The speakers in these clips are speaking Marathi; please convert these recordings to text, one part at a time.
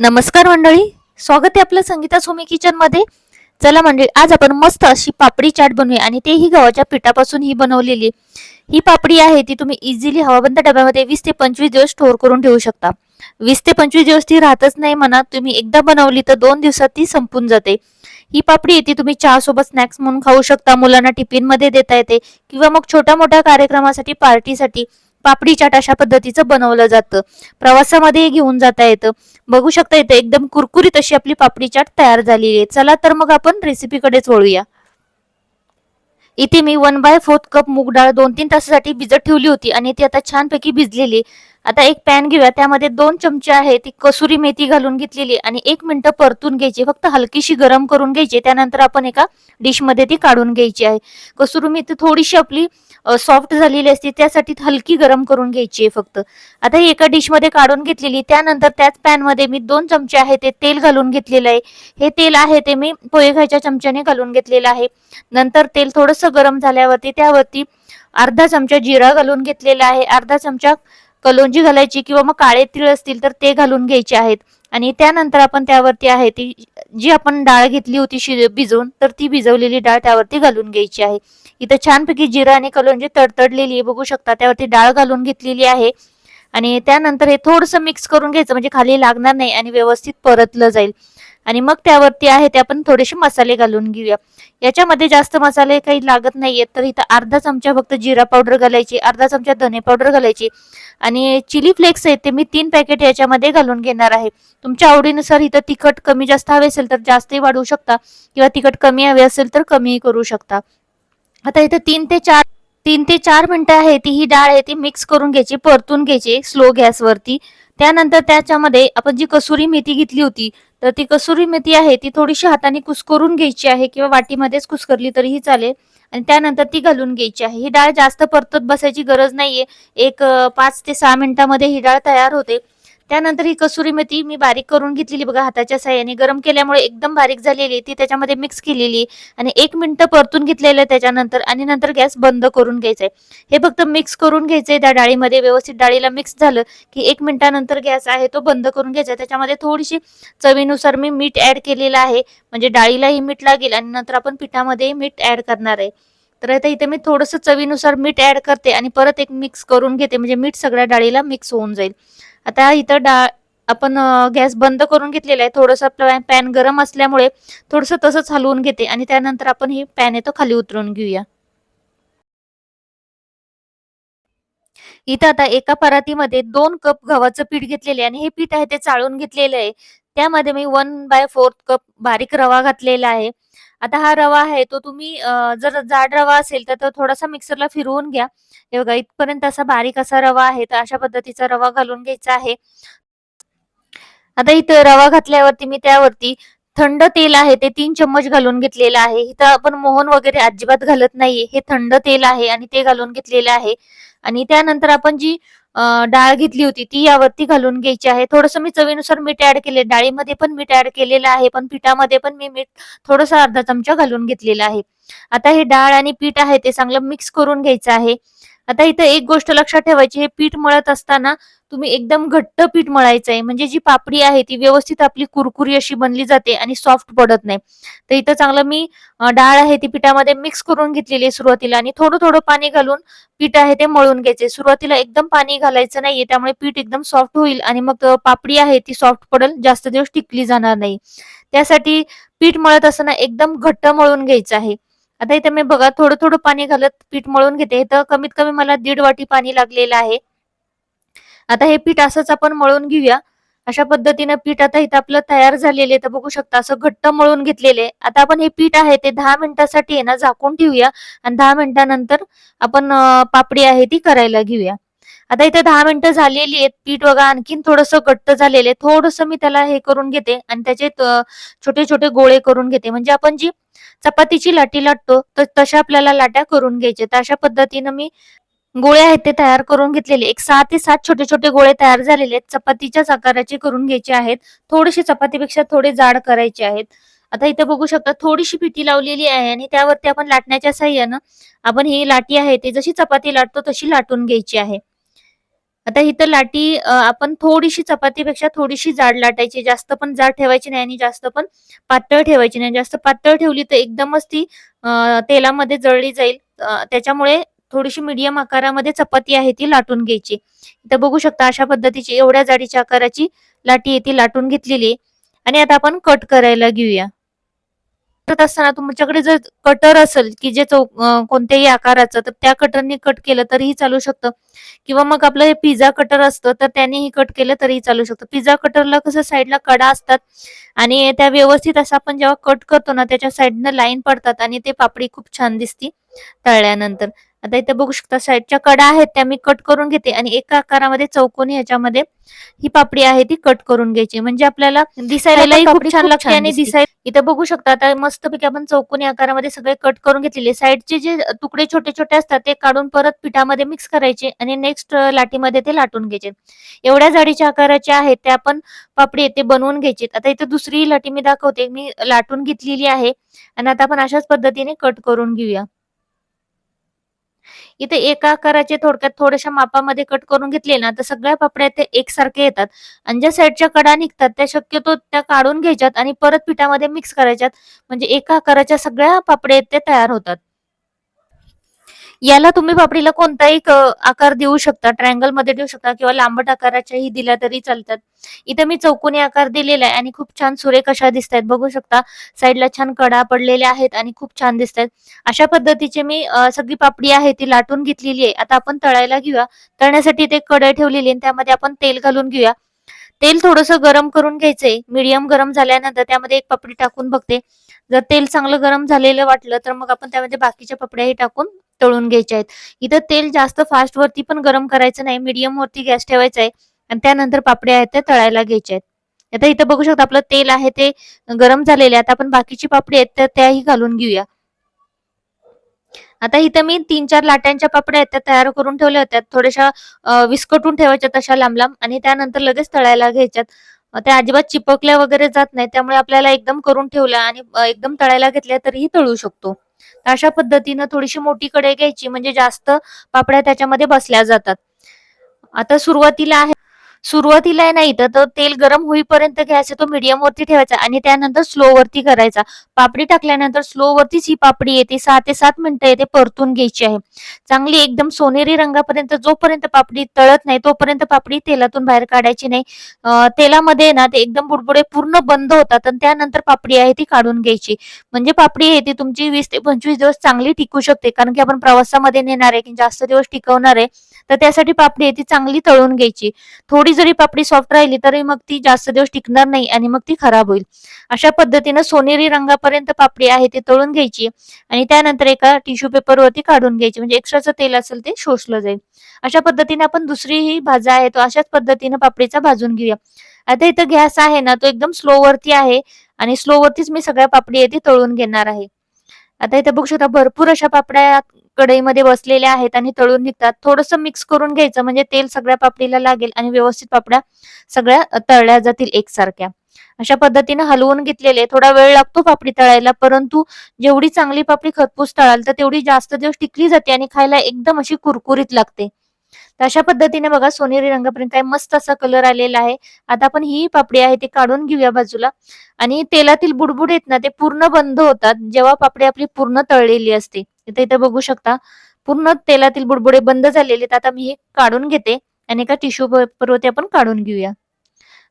नमस्कार मंडळी. स्वागत आहे आपलं संगीता सोमी किचनमध्ये. चला मंडळी आज आपण मस्त अशी पापडी चाट बनवूया आणि तेही गव्हाच्या पिठापासून ही बनवलेली. ही पापडी आहे ती तुम्ही इझिली हवाबंद डब्यामध्ये वीस ते पंचवीस दिवस स्टोअर करून ठेवू शकता. वीस ते पंचवीस दिवस ती राहतच नाही म्हणा तुम्ही एकदा बनवली तर दोन दिवसात ती संपून जाते. ही पापडी आहे ती तुम्ही चहा सोबत स्नॅक्स म्हणून खाऊ शकता मुलांना टिफिनमध्ये देता येते किंवा मग छोट्या मोठ्या कार्यक्रमासाठी पार्टीसाठी पापडी चाट अशा पद्धतीचं बनवलं जातं. प्रवासामध्ये घेऊन जाता येतं. बघू शकता इथे एकदम कुरकुरीत अशी आपली पापडी चाट तयार झालेली आहे. चला तर मग आपण रेसिपीकडेच वळूया. इथे मी वन बाय फोर्थ कप मूग डाळ दोन तीन तासासाठी भिजत ठेवली होती आणि ती आता छानपैकी भिजलेली आहे. आता एक पॅन घेऊया. त्यामध्ये दोन चमचे आहे ती कसुरी मेथी घालून घेतलेली आणि एक मिनिटं परतून घ्यायची. फक्त हलकीशी गरम करून घ्यायची. त्यानंतर आपण एका डिशमध्ये ती काढून घ्यायची आहे. कसुरी मेथी थोडीशी आपली सॉफ्ट झालेली असते. त्यासाठी हलकी गरम करून घ्यायची आहे फक्त. आता ही एका डिशमध्ये काढून घेतलेली. त्यानंतर त्याच पॅनमध्ये मी दोन चमचे आहे ते तेल घालून घेतलेलं आहे. हे तेल आहे ते मी पोहे घ्यायच्या चमच्याने घालून घेतलेलं आहे. नंतर तेल थोडंसं गरम झाल्यावरती त्यावरती अर्धा चमचा जिरा घालून घेतलेला आहे. अर्धा चमचा कलोंजी घालायची किंवा मग काळे तीळ असतील तर ते घालून घ्यायचे आहेत. आणि त्यानंतर आपण त्यावरती आहे ती जी आपण डाळ घेतली होती शि भिजवून तर ती भिजवलेली डाळ त्यावरती घालून घ्यायची आहे. इथं छानपैकी जिरा आणि कलोंजी तडतडलेली आहे बघू शकता. त्यावरती डाळ घालून घेतलेली आहे. आणि त्यानंतर हे थोडंसं मिक्स करून घ्यायचं म्हणजे खाली लागणार नाही आणि व्यवस्थित परतलं जाईल. आणि मग त्यावरती आहे ते आपण थोडेसे मसाले घालून घेऊया. याच्यामध्ये जास्त मसाले काही लागत नाहीयेत तर इथं अर्धा चमचा फक्त जिरा पावडर घालायची अर्धा चमचा धने पावडर घालायची आणि चिली फ्लेक्स आहेत ते मी तीन पॅकेट याच्यामध्ये घालून घेणार आहे. तुमच्या आवडीनुसार इथं तिखट कमी जास्त हवे असेल तर जास्तही वाढवू शकता किंवा तिखट कमी हवे असेल तर कमीही करू शकता. आता इथं तीन ते चार तीन ते चार मिनिटं आहे ती ही डाळ आहे ती मिक्स करून घ्यायची परतून घ्यायची स्लो गॅसवरती. त्यानंतर त्याच्यामध्ये आपण जी कसुरी मेथी घेतली होती तर ती कसुरी मेथी आहे ती थोडीशी हाताने कुस्करून घ्यायची आहे किंवा वाटीमध्येच कुस्करली तरीही चालेल. आणि त्यानंतर ती घालून घ्यायची आहे. ही डाळ जास्त परतत बसायची गरज नाहीये. एक पाच ते सहा मिनिटांमध्ये ही डाळ तयार होते. त्यानंतर ही कसुरी मेथी मी बारीक करून घेतलेली बघा हाताच्या साह्याने गरम केल्यामुळे एकदम बारीक झालेली आहे. ती त्याच्यामध्ये मिक्स केलेली आणि एक मिनटं परतून घेतलेलं त्याच्यानंतर आणि नंतर गॅस बंद करून घ्यायचा आहे. हे फक्त मिक्स करून घ्यायचंय त्या डाळीमध्ये व्यवस्थित डाळीला मिक्स झालं की एक मिनिटानंतर गॅस आहे तो बंद करून घ्यायचा त्याच्यामध्ये थोडीशी चवीनुसार मी मीठ ऍड केलेलं आहे. म्हणजे डाळीलाही मीठ लागेल आणि नंतर आपण पिठामध्ये मीठ ऍड करणार आहे. तर आता इथे मी थोडंसं चवीनुसार मीठ ऍड करते आणि परत एक मिक्स करून घेते. म्हणजे मीठ सगळ्या डाळीला मिक्स होऊन जाईल. आता इथं डाळ आपण गॅस बंद करून घेतलेला आहे. थोडंसं पॅन गरम असल्यामुळे थोडंसं तसंच हलवून घेते आणि त्यानंतर आपण ही पॅन येतो खाली उतरून घेऊया. इथं आता एका परातीमध्ये दोन कप गव्हाचं पीठ घेतलेले आहे आणि हे पीठ आहे ते चाळून घेतलेलं आहे. त्यामध्ये मी वन बाय फोर्थ कप बारीक रवा घातलेला आहे. आता हा रवा आहे तो तुम्ही जर जाड रवा असेल तर तो थोडासा मिक्सरला फिरवून घ्या. हे बघा इथपर्यंत असा बारीक असा रवा आहे तर अशा पद्धतीचा रवा घालून घ्यायचा आहे. आता इथं रवा घातल्यावरती मी त्यावरती थंड तेल आहे ते तीन चम्मच घालून घेतलेलं आहे. इथं आपण मोहन वगैरे अजिबात घालत नाहीये. हे थंड तेल आहे आणि ते घालून घेतलेलं आहे. आणि त्यानंतर आपण जी डाळ घेतली होती ती यावरती घालून घ्यायची आहे. थोडस मी चवीनुसार मीठ ऍड केले. डाळीमध्ये पण मीठ ऍड केलेलं आहे पण पिठामध्ये पण मी मीठ थोडस अर्धा चमचा घालून घेतलेला आहे. आता हे डाळ आणि पीठ आहे ते चांगलं मिक्स करून घ्यायचं आहे. आता इथं एक गोष्ट लक्षात ठेवायची हे पीठ मळत असताना तुम्ही एकदम घट्ट पीठ मळायचं आहे म्हणजे जी पापडी आहे ती व्यवस्थित आपली कुरकुरी अशी बनली जाते आणि सॉफ्ट पडत नाही. तर इथं चांगलं मी डाळ आहे ती पिठामध्ये मिक्स करून घेतलेली आहे सुरुवातीला आणि थोडं थोडं पाणी घालून पीठ आहे ते मळून घ्यायचे सुरुवातीला एकदम पाणी घालायचं नाहीये त्यामुळे पीठ एकदम सॉफ्ट होईल आणि मग पापडी आहे ती सॉफ्ट पडेल जास्त दिवस टिकली जाणार नाही. त्यासाठी पीठ मळत असताना एकदम घट्ट मळून घ्यायचं आहे. आता इथे मी बघा थोडं थोडं पाणी घालत पीठ मळून घेते. इथं कमीत कमी मला दीड वाटी पाणी लागलेलं आहे. आता हे पीठ असंच आपण मळून घेऊया. अशा पद्धतीनं पीठ आता इथं आपलं तयार झालेले तर बघू शकता असं घट्ट मळून घेतलेले आता आपण हे पीठ आहे ते दहा मिनिटासाठी आहे ना झाकून ठेवूया. आणि दहा मिनिटानंतर आपण पापडी आहे ती करायला घेऊया. आता इथे दहा मिनिटं झालेली आहेत. पीठ बघा आणखीन थोडंसं घट्ट झालेले थोडस मी त्याला हे करून घेते. आणि त्याचे छोटे छोटे गोळे करून घेते. म्हणजे आपण जी चपातीची लाटी लाटतो तर तशा आपल्याला लाट्या करून घ्यायच्या. तर अशा पद्धतीनं मी गोळे आहेत ते तयार करून घेतलेले. एक सहा ते सात छोटे छोटे गोळे तयार झालेले आहेत. चपातीच्याच आकाराचे करून घ्यायचे आहेत. थोडेसे चपातीपेक्षा थोडे जाड करायचे आहेत. आता इथे बघू शकता थोडीशी पिठी लावलेली आहे आणि त्यावरती आपण लाटण्याच्या साह्यानं आपण ही लाटी आहे ते जशी चपाती लाटतो तशी लाटून घ्यायची आहे. आता इथं लाटी आपण थोडीशी चपातीपेक्षा थोडीशी जाड लाटायची. जास्त पण जाड ठेवायची नाही आणि जास्त पण पातळ ठेवायची नाही. जास्त पातळ ठेवली तर एकदमच ती तेलामध्ये जळली जाईल. त्याच्यामुळे थोडीशी मीडियम आकारामध्ये चपाती आहे ती लाटून घ्यायची. इथं बघू शकता अशा पद्धतीची एवढ्या जाडीच्या आकाराची लाटी आहे ती लाटून घेतलेली आहे. आणि आता आपण कट करायला घेऊया. करत असताना तुमच्याकडे जर कटर असेल की जे चौक कोणत्याही आकाराचं तर त्या कटरने कट केलं तरीही चालू शकतं. किंवा मग आपलं हे पिझ्झा कटर असतं तर त्यानेही कट केलं तरीही चालू शकतं. पिझ्झा कटरला कसं साईडला कडा असतात आणि त्या व्यवस्थित असं आपण जेव्हा कट करतो ना त्याच्या साईडनं लाईन पडतात आणि ते पापडी खूप छान दिसती तळल्यानंतर. आता इथे बघू शकता साईडच्या कडा आहेत त्या मी कट करून घेते. आणि एका आकारामध्ये चौकोनी ह्याच्यामध्ये ही पापडी आहे ती कट करून घ्यायची. म्हणजे आपल्याला दिसायलाही खूप छान लागते आणि दिसाय इथे बघू शकता आता मस्तपैकी आपण चौकोनी आकारामध्ये सगळे कट करून घेतलेले. साईडचे जे तुकडे छोटे छोटे असतात ते काढून परत पिठामध्ये मिक्स करायचे आणि नेक्स्ट लाटीमध्ये ते लाटून घ्यायचे. एवढ्या जाडीच्या आकाराच्या आहेत त्या आपण पापडी येते बनवून घ्यायची. आता इथे दुसरी लाटी मी दाखवते. मी लाटून घेतलेली आहे. आणि आता आपण अशाच पद्धतीने कट करून घेऊया. इथे एका आकाराचे थोडक्यात थोड्याशा मापामध्ये कट करून घेतले ना तर सगळ्या पापड्या ते एकसारखे येतात. आणि ज्या साईडच्या कडा निघतात त्या शक्यतो त्या काढून घ्यायच्यात आणि परत पिठामध्ये मिक्स करायच्यात. म्हणजे एका आकाराच्या सगळ्या पापड्या ते तयार होतात. याला तुम्ही पापडीला कोणताही आकार देऊ शकता ट्रायंगलमध्ये देऊ शकता किंवा लांबट आकाराच्याही दिल्या तरी चालतात. इथे मी चौकोनी आकार दिलेला आहे आणि खूप छान सुरेख अशा दिसत आहेत बघू शकता साईडला छान कडा पडलेल्या आहेत आणि खूप छान दिसत आहेत अशा पद्धतीचे मी सगळी पापडी आहे ती लाटून घेतलेली आहे. आता आपण तळायला घेऊया. तळण्यासाठी ते कढई ठेवलेली आहे आणि त्यामध्ये आपण तेल घालून घेऊया. तेल थोडस गरम करून घ्यायचंय. मीडियम गरम झाल्यानंतर त्यामध्ये एक पापडी टाकून बघते. जर तेल चांगलं गरम झालेलं वाटलं तर मग आपण त्यामध्ये बाकीच्या पापड्याही टाकून तळून घ्यायचे आहेत. इथं तेल जास्त फास्ट वरती पण गरम करायचं नाही. मीडियम वरती गॅस ठेवायचा आहे. आणि त्यानंतर पापड्या आहेत त्या तळायला घ्यायच्या आहेत. आता इथं बघू शकता आपलं तेल आहे ते गरम झालेले आता आपण बाकीची पापडी आहेत तर त्याही घालून घेऊया. आता इथं मी तीन चार लाट्यांच्या पापड्या आहेत त्या तयार करून ठेवल्या होत्या. थोड्याशा विस्कटून ठेवायच्या तशा लांब लांब आणि त्यानंतर लगेच तळायला घ्यायच्यात. त्या अजिबात चिपकल्या वगैरे जात नाही त्यामुळे आपल्याला एकदम करून ठेवल्या आणि एकदम तळायला घेतल्या तरीही तळू शकतो. अशा पद्धतीनं थोडीशी मोठी कढई घ्यायची म्हणजे जास्त पापड्या त्याच्यामध्ये बसल्या जातात. आता सुरुवातीला आहे सुरुवातीला आहे नाही तर तेल गरम होईपर्यंत घ्यायचं तो मीडियम वरती ठेवायचा आणि त्यानंतर स्लो वरती करायचा. पापडी टाकल्यानंतर स्लो वरतीच ही पापडी येते सहा ते सात मिनिटं येते परतून घ्यायची आहे. चांगली एकदम सोनेरी रंगापर्यंत जोपर्यंत पापडी तळत नाही तोपर्यंत पापडी तेलातून बाहेर काढायची नाही. तेलामध्ये ना ते एकदम बुडबुडे पूर्ण बंद होतात आणि त्यानंतर पापडी आहे ती काढून घ्यायची. म्हणजे पापडी आहे ती तुमची वीस ते पंचवीस दिवस चांगली टिकू शकते कारण की आपण प्रवासामध्ये नेणार आहे की जास्त दिवस टिकवणार आहे तर त्यासाठी पापडी आहे ती चांगली तळून घ्यायची. थोडी जरी पापडी सॉफ्ट राहिली तरी मग ती जास्त दिवस टिकणार नाही आणि मग ती खराब होईल. अशा पद्धतीनं सोनेरी रंगापर्यंत पापडी आहे ती तळून घ्यायची आणि त्यानंतर एका टिश्यू पेपरवरती काढून घ्यायची. म्हणजे एक्स्ट्राचं तेल असेल ते शोषलं जाईल. अशा पद्धतीने आपण दुसरी ही भाजा आहे तो अशाच पद्धतीने पापडीचा भाजून घेऊया. आता इथं गॅस आहे ना तो एकदम स्लो वरती आहे आणि स्लो वरतीच मी सगळ्या पापडी आहे ती तळून घेणार आहे. आता इथे बघू शकता भरपूर अशा पापड्या कढईमध्ये बसलेले आहेत आणि तळून निघतात. थोडस मिक्स करून घ्यायचं म्हणजे तेल सगळ्या पापडीला लागेल आणि व्यवस्थित पापड्या सगळ्या तळल्या जातील एकसारख्या. अशा पद्धतीने हलवून घेतलेले. थोडा वेळ लागतो पापडी तळायला परंतु जेवढी चांगली पापडी खतपूस तळाल तर तेवढी जास्त दिवस टिकली जाते आणि खायला एकदम अशी कुरकुरीत लागते. तर अशा पद्धतीने बघा सोनेरी रंगापर्यंत काय मस्त असा कलर आलेला आहे. आता आपण ही पापडी आहे ती काढून घेऊया बाजूला. आणि तेलातील बुडबुड आहेत ना ते पूर्ण बंद होतात. जेव्हा पापडी आपली पूर्ण तळलेली असते इथे इथे बघू शकता. पूर्ण तेलातील बुडबुडे बंद झालेले आहेत. आता मी हे काढून घेते आणि एका टिश्यू पेपरवरती आपण काढून घेऊया.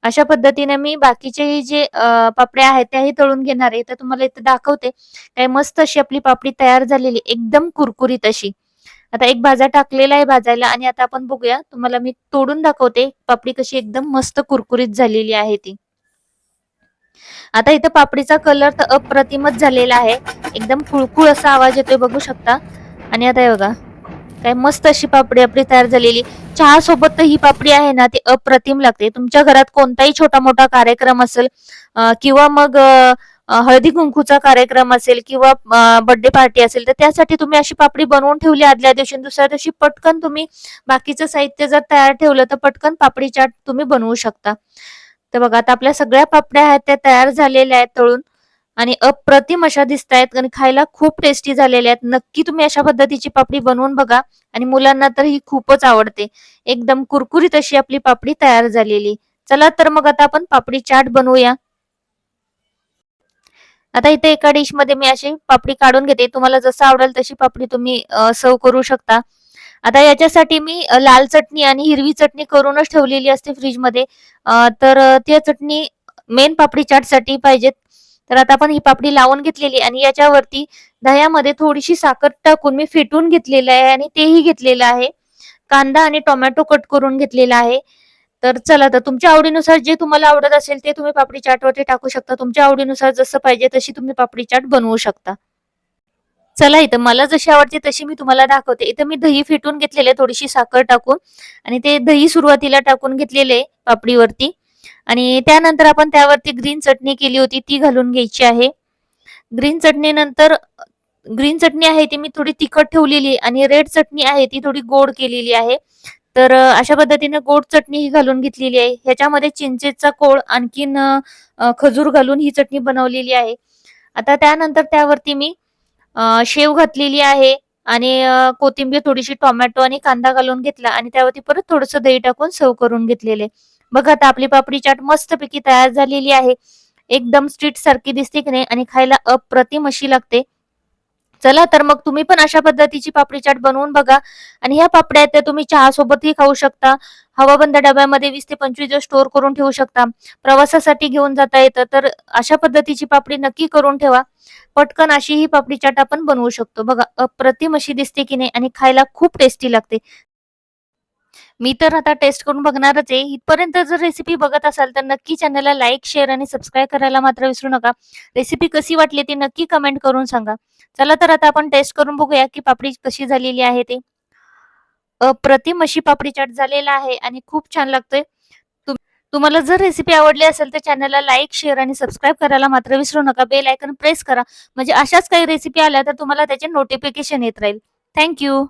अशा पद्धतीने मी बाकीचे जे पापड्या आहेत त्याही तळून घेणार आहे. तर तुम्हाला इथे दाखवते. काय मस्त अशी आपली पापडी तयार झालेली एकदम कुरकुरीत अशी. आता एक भाजा टाकलेला आहे भाजायला आणि आता आपण बघूया. तुम्हाला मी तोडून दाखवते. पापडी कशी एकदम मस्त कुरकुरीत झालेली आहे ती. आता इथं पापडीचा कलर तर अप्रतिमच झालेला आहे. एकदम कुळकुळ असा आवाज येतोय बघू शकता. आणि आता हे बघा काय मस्त अशी पापडी आपली तयार झालेली. चहा सोबत तर ही पापडी आहे ना ती अप्रतिम लागते. तुमच्या घरात कोणताही छोटा मोठा कार्यक्रम असेल किंवा मग हळदी कुंकूचा कार्यक्रम असेल किंवा बर्थडे पार्टी असेल तर त्यासाठी तुम्ही अशी पापडी बनवून ठेवली आदल्या दिवशी दुसऱ्या दिवशी पटकन तुम्ही बाकीचं साहित्य जर तयार ठेवलं तर पटकन पापडी चाट तुम्ही बनवू शकता. तर बघा आता आपल्या सगळ्या पापड्या आहेत त्या तयार झालेल्या आहेत तळून आणि अप्रतिम अशा दिसत आहेत आणि खायला खूप टेस्टी झालेल्या आहेत. नक्की तुम्ही अशा पद्धतीची पापडी बनवून बघा आणि मुलांना तर ही खूपच आवडते. एकदम कुरकुरीत अशी आपली पापडी तयार झालेली. चला तर मग आता आपण पापडी चाट बनवूया. आता इथे एका डिशमध्ये मी अशी पापडी काढून घेते. तुम्हाला जसं आवडेल तशी पापडी तुम्ही सर्व करू शकता. आता याच्यासाठी मी लाल चटणी आणि हिरवी चटणी करूनच ठेवलेली असते फ्रीजमध्ये तर त्या चटणी मेन पापडी चाटसाठी पाहिजेत. तर आता आपण ही पापडी लावून घेतलेली आणि याच्यावरती दह्यामध्ये थोडीशी साखर टाकून मी फेटून घेतलेलं आहे आणि तेही घेतलेलं आहे. कांदा आणि टोमॅटो कट करून घेतलेला आहे. तर चला तर तुमच्या आवडीनुसार जे तुम्हाला आवडत असेल ते तुम्ही पापडी चाटवरती टाकू शकता. तुमच्या आवडीनुसार जसं पाहिजे तशी तुम्ही पापडी चाट बनवू शकता. चला इथं मला जशी आवडते तशी मी तुम्हाला दाखवते. इथं मी दही फेटून घेतलेले थोडीशी साखर टाकून आणि ते दही सुरुवातीला टाकून घेतलेले पापडीवरती. आणि त्यानंतर आपण त्यावरती ग्रीन चटणी केली होती ती घालून घ्यायची आहे. ग्रीन चटणी नंतर ग्रीन चटणी आहे ती मी थोडी तिखट ठेवलेली आणि रेड चटणी आहे ती थोडी गोड केलेली आहे. तर अशा पद्धतीने गोड चटणी ही घालून घेतलेली आहे. ह्याच्यामध्ये चिंचेचा कोळ आणखीन खजूर घालून ही चटणी बनवलेली आहे. आता त्यानंतर त्यावरती मी शेव घातलेली आहे आणि कोथिंबीर थोडीशी टोमॅटो आणि कांदा घालून घेतला आणि त्यावरती परत थोडस दही टाकून सर्व करून घेतलेले. बघा आता आपली पापडी चाट मस्तपैकी तयार झालेली आहे. एकदम स्ट्रीट सारखी दिसते की नाही आणि खायला अप्रतिम अशी लागते. चला तर मग तुम्ही पण अशा पद्धतीची पापडी चाट बनवून बघा. आणि ह्या पापड्या त्या तुम्ही चहा सोबतही खाऊ शकता. हवाबंद डब्यामध्ये वीस ते पंचवीस दिवस स्टोअर करून ठेवू शकता. प्रवासासाठी घेऊन जाता येतं. तर अशा पद्धतीची पापडी नक्की करून ठेवा. पटकन अशी ही पापडी चाट आपण बनवू शकतो. बघा अप्रतिम अशी दिसते की नाही आणि खायला खूप टेस्टी लागते. मी तर आता टेस्ट करून बघणारच आहे. इथपर्यंत जर रेसिपी बघत असाल तर नक्की चॅनलला लाईक शेअर आणि सबस्क्राईब करायला मात्र विसरू नका. रेसिपी कशी वाटली ती नक्की कमेंट करून सांगा. चला तर आता आपण टेस्ट करून बघूया की पापडी कशी झालेली आहे ते. अप्रतिम अशी पापडी चाट झालेला आहे आणि खूप छान लागतोय. तुम्हाला जर रेसिपी आवडली असेल तर चॅनलला लाईक शेअर आणि सबस्क्राईब करायला मात्र विसरू नका. बेल आयकन प्रेस करा. म्हणजे अशाच काही रेसिपी आल्या तर तुम्हाला त्याचे नोटिफिकेशन येत राहील. थँक्यू